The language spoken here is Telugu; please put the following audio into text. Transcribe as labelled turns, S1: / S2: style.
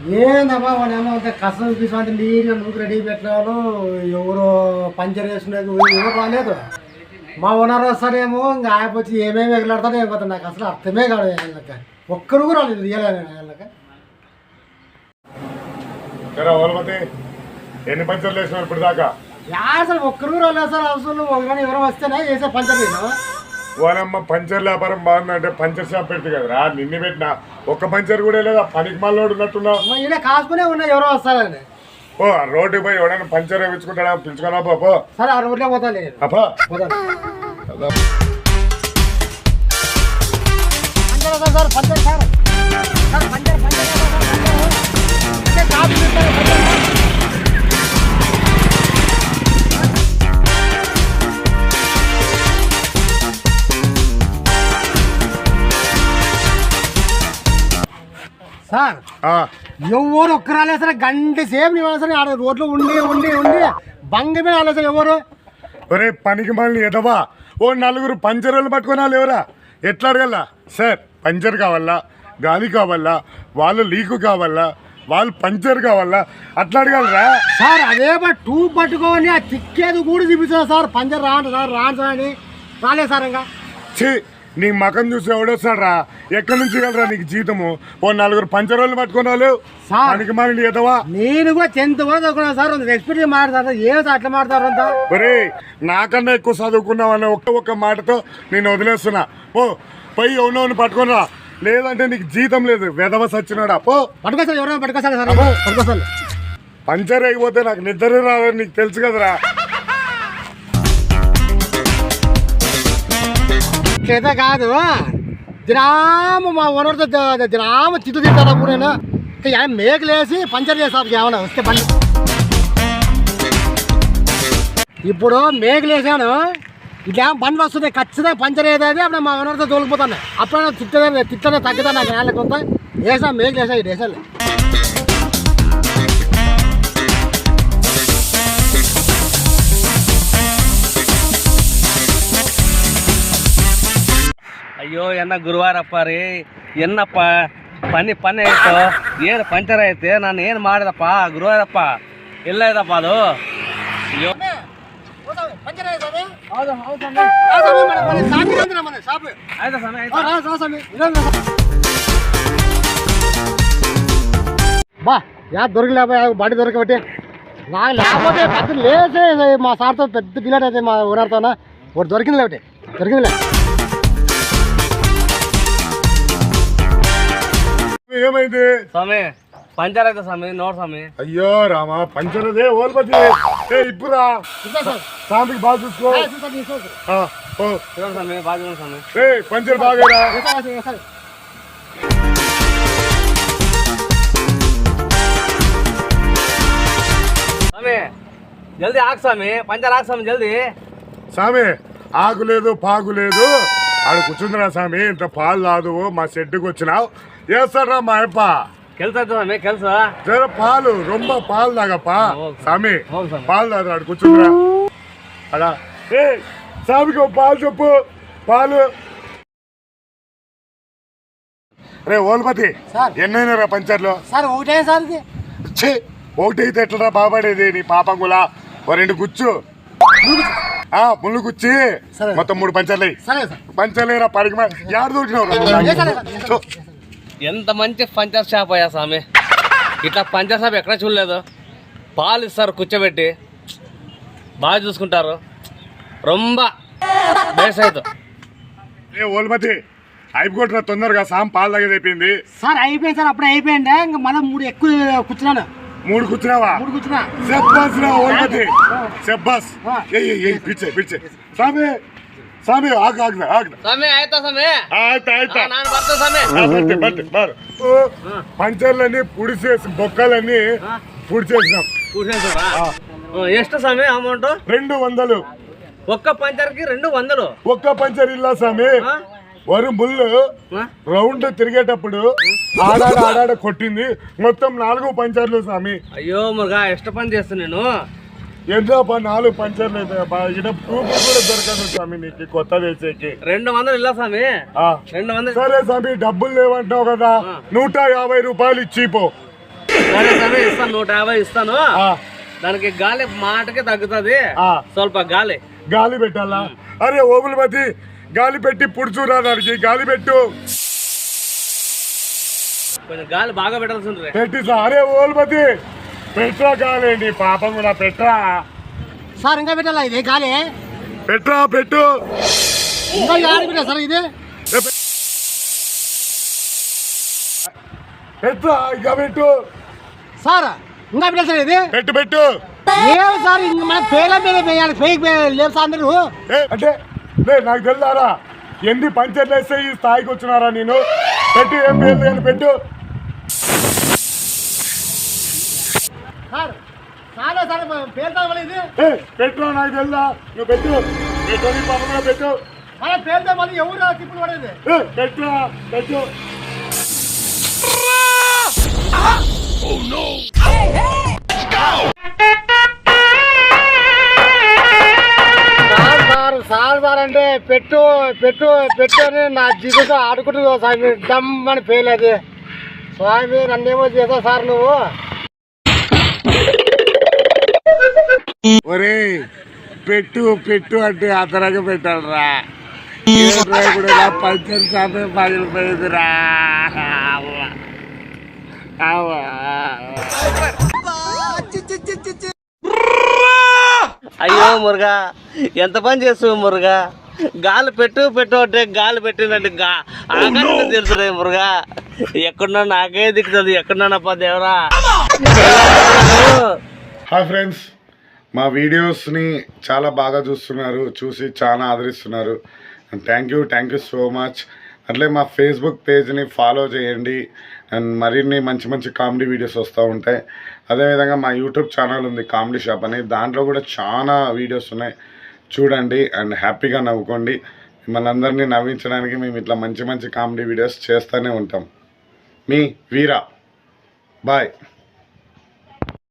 S1: ఏందమ్మా ఏమో అంత కష్టం చూపిస్తే నీరు నువ్వు రెడీ పెట్టినాను ఎవరు పంచర్ వేసుకునేది ఎవరు రాలేదు మా ఓనర్ వస్తారేమో ఇంకా ఆయన వచ్చి ఏమేమి ఎగలాడతాడో ఏమో నాకు అసలు అర్థమే కాదు వీళ్ళకి ఒక్కరు కూడా రాలేదు రియల్ వీళ్ళకి
S2: ఎన్ని పంచర్లు వేసినావు ఇప్పుడు దాకా
S1: అసలు ఒక్కరు రాలేదు సార్ అవసరం ఎవరో వస్తేనే వేసే పంచర్ నేను
S2: ఓనమ్మ పంచర్ వ్యాపారం బాగుందంటే పంచర్ షాప్ పెడితే కదరా. నిన్ను పెట్టిన ఒక్క పంచర్ కూడా లేదా? పనికి మళ్ళీ ఉన్నట్టున్నావు
S1: ఈయన కాసుకునే ఉన్నాయి ఎవరో వస్తారని
S2: ఓ ఆ రోడ్డుకి పోయి ఎవడైనా పంచర్ వేయించుకుంటాడా పిలుచుకున్నా పో
S1: సరే ఆ రోడ్లో
S2: అప్పా
S1: పోతాను puncture sir puncture sir. Sir puncture puncture sir, puncture. అంటే కాపు తీస్తారు, పంచర్. సార్
S2: ఆ,
S1: ఎవరు ఒక్కరు రాలేదు సార్ గంట సేపు నీ సరే ఆడ రోడ్లో ఉండి ఉండి ఉండి బంగ మీద రాలేదు సార్ ఎవరు?
S2: ఒరే పనికి మళ్ళీ ఎదవా? ఓ నలుగురు పంచర్లు పట్టుకుని వాళ్ళు ఎవరా? ఎట్లా అడగల్లా? సార్ పంచర్ కావాలా? గాలి కావాలా? వాళ్ళు లీకు కావాలా? వాళ్ళు పంచర్ కావాలా? అట్లా అడగలరా.
S1: సార్ అదే టూ పట్టుకొని ఆ తిక్కేది కూడా చూపిస్తున్నా సార్. పంచర్ రాను సార్ రాను సార్ అని. రాలేదు సార్ ఇంకా.
S2: నీ మకం చూసి ఎవడొస్తాడ్రా? ఎక్కడి నుంచి వెళ్ళరా నీకు జీతము? ఓ నలుగురు పంచరోళ్ళు పట్టుకుని వాళ్ళు
S1: సార్.
S2: పనికి మళ్ళీ ఎదవా?
S1: నేను కూడా టెన్త్ వరకు చదువుకున్నాను సార్ ఎక్స్పీరియన్స్ మాట్లాడతారు. ఏం సార్ అట్లా మాట్లాడతారు అంతా
S2: ఒరే నాకన్నా ఎక్కువ చదువుకున్నావు అన్న ఒక్క ఒక్క మాటతో నేను వదిలేస్తున్నా. ఓ పోయి ఎవనోని పట్టుకుని లేదంటే నీకు జీతం లేదు. వెదవ సచ్చినాడా? పో.
S1: పట్టుకొస్తారు ఎవరైనా పట్టుకొస్తారు సార్ పట్టుకొస్తారు
S2: పంచర్ అయిపోతే నాకు నిద్ర రాదని నీకు తెలుసు కదరా.
S1: ఇట్లయితే కాదు. దినాము మా ఓనర్తో ద- దినాము తిట్టు తింటాడు అప్పుడు నేను. ఆయన మేకలేసి పంచర్ చేస్తారు ఏమన్నా వస్తే బండి ఇప్పుడు మేకలేసాను ఇట్లా బండి వస్తుంది ఖచ్చితంగా పంచర్ ఏదైతే అప్పుడు మా ఓనర్తో తోలిపోతాను అప్పుడు తిట్టదే తిట్టనే తగ్గుతాను నాకు నేల కొంత. వేసా మేకలేసా ఇటు వేసాను
S3: ಅಯ್ಯೋ ಎನ್ನ ಗುರುವಾರಪ್ಪ ರೀ ಎನ್ನಪ್ಪ ಪನಿ ಪನಿ ಆಯ್ತು ಏನು ಪಂಚರ್ ಐತೆ ನಾನು ಏನು ಮಾಡಿದಪ್ಪ ಗುರುವಾರಪ್ಪ ಎಲ್ಲ ಇದಪ್ಪ ಅದು ಅಯ್ಯೋ
S1: పంచర్ వేసాను హౌదు హౌదు మన షాప్ మన షాప్
S3: ಆಯ್ತಾ ಸ್ವಾಮಿ ಆಯ್ತು
S1: ఆ, రా, రా స్వామి. ఇలా రా. బా యా దొరకలేబా బాడీ దొరకబట్టి నా లేకపోతే పెద్ద లేసే మా సార్తో పెద్ద పిల్లడు అయితే మా ఊరితోన ఒకటి దొరికింది ఒకటి దొరికిందిలే
S2: ఏమైంది?
S3: స్వామి పంచర్ అయితే స్వామి నోడు స్వామి.
S2: అయ్యో రామా పంచర్ అదే ఓల్పతి. ఏ ఇప్పురా సామికి బాగా చూసుకో.
S1: ఆ,
S3: స్వామి బాగా స్వామి.
S2: పంచర్
S3: స్వామి జల్దీ ఆకు స్వామి పంచర్ ఆకు స్వామి జల్దీ.
S2: స్వామి ఆగు లేదు పాగు లేదు. ఆడు కూర్చుందిరా స్వామి ఇంత పాలు రాదు మా షెడ్కి వచ్చినావు ஏசடுறாமா எப்பா
S3: கெல்சாத்துவாமே கெல்சா சரி பால்
S2: ரொம்ப பால் தாங்கப்பா சாமி பால்
S3: தான்
S2: அடு
S3: குச்சுக்குற அடா
S2: పాలు రే ఓల్పతి పంచర్లో?
S1: సార్ ఒకటే సార్
S2: ఛీ అయితే ఎట్లరా బాబడేది నీ పాపం కూడా? ఓ రెండు గుచ్చు. ఆ గుచ్చి. మొత్తం మూడు పంచర్లు పంచర్లేరా పరిగమ. యాడ
S1: దొరికినావు
S3: ఎంత మంచి పంచర్ షాప్ అయ్యా స్వామి ఇట్లా పంచర్ షాప్ ఎక్కడ చూడలేదు. పాలు ఇస్తారు కూర్చోబెట్టి. బాగా చూసుకుంటారు. రొంబ. బేస్ అవుతుంది
S2: ఏ ఓల్మతి అయిపోగొట్టిన తొందరగా సాం పాలు తాగేది అయిపోయింది.
S1: సార్ అయిపోయింది సార్ అప్పుడే అయిపోయింది? ఇంకా మళ్ళీ మూడు ఎక్కువ కూర్చున్నాను.
S2: మూడు కూర్చున్నావా?
S1: మూడు కూర్చున్నా.
S2: సెబ్బాస్ రా ఓల్మతి సెబ్బాస్
S1: ఆ.
S2: ఏ ఏ పిచ్చే పిచ్చే. స్వామి స్వామి ఆగు ఆగు ఆగు
S3: ಸ್ವಾಮಿ ಆಯ್ತಾ ಸ್ವಾಮಿ
S2: ಆಯ್ತು ಆಯ್ತಾ
S3: ನಾನು ಬರ್ತೇನೆ ಸ್ವಾಮಿ
S2: ఆ, బట్టి బట్టి బారు ఓ, పంచర్లన్నీ పుడిసేసి బొక్కలన్నీ పుడిచేసినాం
S3: కూర్చోండి సార్. ఆ, ಎಷ್ಟು స్వామి అమౌంట్
S2: రెండు వందలు
S3: ఒక్క పంచర్కి రెండు వందలు
S2: ఒక్క పంచర్ ఇల్లా స్వామి
S3: ఆ?
S2: వరి ముళ్ళు
S3: ఆ?
S2: రౌండ్ తిరిగేటప్పుడు ఆడాడ ఆడాడ కొట్టింది మొత్తం నాలుగు పంచర్లు స్వామి
S3: అయ్యో మురుగా ಎಷ್ಟು పని చేస్తాను నేను
S2: ఏంటప్ప నాలుగు పంచర్లు ప్రూఫ్ కూడా దొరకదు స్వామి నీకు కొత్త వేసేకి.
S3: రెండు వందలు ఇలా స్వామి? రెండు వందలు.
S2: సరే స్వామి డబ్బులు లేవంటావు కదా నూట యాభై రూపాయలు ఇచ్చిపో
S3: సరే స్వామి ఇస్తాను నూట యాభై ఇస్తాను. దానికి గాలి మాటకి తగ్గుతుంది. స్వల్ప గాలి.
S2: గాలి పెట్టాలా? అరే ఓబులపతి గాలి పెట్టి పుడుచురా దానికి గాలి పెట్టు.
S3: కొంచెం గాలి బాగా పెట్టాల్సి ఉంటుంది.
S2: పెట్టి అరే ఓబులపతి పెట్రా నీ పాపం కూడా పెట్రా.
S1: సార్ ఇంకా పెట్టాలా ఇది? ఖాళీ
S2: పెట్రా పెట్టు.
S1: ఇంకా ఆడి పెట్టా సార్ ఇది?
S2: పెట్రా ఇంకా పెట్టు.
S1: సార్ ఇంకా పెట్టా సార్ ఇది?
S2: పెట్టు పెట్టు.
S1: ఏం సార్ ఇంక మన పేల మీద వేయాలి పేకి లేదు సార్
S2: ఏ, అంటే లే నాకు తెలుదారా ఎన్ని పంచర్లు వేస్తే ఈ స్థాయికి వచ్చినారా నేను? పెట్టు ఏం పేరు కానీ పెట్టు.
S1: సార్ చాలా సార్ పేరుతా ఇది.
S2: ఏ, పెట్టురా నాకు తెలుదా నువ్వు పెట్టు. పెట్టు నీ పాపం కూడా పెట్టు.
S1: మన పేరుతో మళ్ళీ ఎవరు తిప్పుడు పడేది
S2: పెట్టు
S1: సార్ సార్ సార్ సార్ అంటే పెట్టు పెట్టు పెట్టు అని నా జీవితం ఆడుకుంటుంది స్వామి. దమ్ అని ఫెయిల్ అది స్వామి నన్నేమో చేసావు సార్ నువ్వు?
S2: ఒరే పెట్టు పెట్టు అంటే అతరగా పెట్టాలరా నా పంచర్ శాతం పగిలిపోయిందిరా.
S3: అయ్యో మురుగా ఎంత పని చేస్తావు మురుగా? గాలి పెట్టు పెట్టు అంటే గాలి పెట్టినట్టు గా ఆకాశం తెలుసులే మురుగా. ఎక్కడున్నా నాకే దిక్కుతుంది ఎక్కడున్నానప్ప దేవరా
S2: హాయ్ ఫ్రెండ్స్ మా వీడియోస్ని చాలా బాగా చూస్తున్నారు చూసి చాలా ఆదరిస్తున్నారు. Thank you thank you so much అట్లే మా ఫేస్బుక్ పేజ్ని ఫాలో చేయండి. అండ్ మరిన్ని మంచి మంచి కామెడీ వీడియోస్ వస్తూ ఉంటాయి. అదేవిధంగా మా యూట్యూబ్ ఛానల్ ఉంది కామెడీ షాప్ అని. దాంట్లో కూడా చాలా వీడియోస్ ఉన్నాయి. చూడండి అండ్ హ్యాపీగా నవ్వుకోండి. మిమ్మల్ని అందరినీ నవ్వించడానికి మేము ఇట్లా మంచి మంచి కామెడీ వీడియోస్ చేస్తూనే ఉంటాం. మీ వీరా. బాయ్